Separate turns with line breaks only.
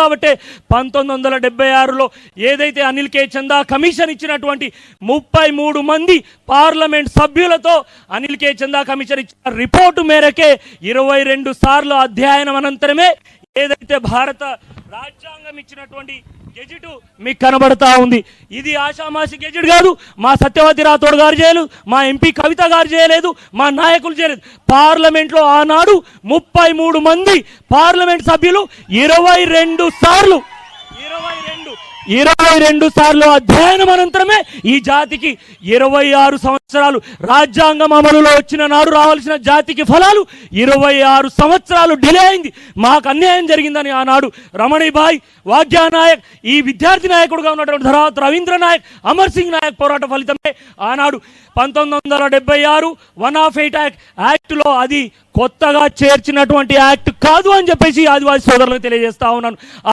కాబట్టి పంతొమ్మిది వందల డెబ్బై ఆరులో ఏదైతే అనిల్ కే చందా కమిషన్ ఇచ్చినటువంటి ముప్పై మూడు మంది పార్లమెంట్ సభ్యులతో అనిల్ కే చందా కమిషన్ ఇచ్చిన రిపోర్టు మేరకే ఇరవై రెండు సార్లు అధ్యయనం అనంతరమే ఏదైతే భారత రాజ్యాంగం ఇచ్చినటువంటి గెజిట్ మీకు కనబడతా ఉంది. ఇది ఆషామాసి గెజిట్ కాదు మా సత్యవతి రాథోడ్ గారు చేయలేదు మా ఎంపీ కవిత గారు చేయలేదు మా నాయకులు చేయలేదు పార్లమెంట్లో ఆనాడు ముప్పై మూడు మంది పార్లమెంట్ సభ్యులు ఇరవై రెండు సార్లు ఇరవై రెండు ఇరవై రెండు సార్లు అధ్యయనం అనంతరమే ఈ జాతికి ఇరవై ఆరు సంవత్సరాలు రాజ్యాంగం అమలులో వచ్చిన నాడు రావాల్సిన జాతికి ఫలాలు ఇరవై ఆరు సంవత్సరాలు డిలే అయింది. మాకు అన్యాయం జరిగిందని ఆనాడు రమణిబాయ్ వాగ్యా నాయక్ ఈ విద్యార్థి నాయకుడుగా ఉన్నటువంటి తర్వాత రవీంద్ర నాయక్ అమర్ సింగ్ నాయక్ పోరాట ఫలితమే ఆనాడు పంతొమ్మిది వందల డెబ్బై ఆరు వన్ ఆఫ్ ఎయిట్ యాక్ట్ యాక్ట్లో అది కొత్తగా చేర్చినటువంటి యాక్ట్ కాదు అని చెప్పేసి ఆదివాసీ సోదరులకు తెలియజేస్తా ఉన్నాను.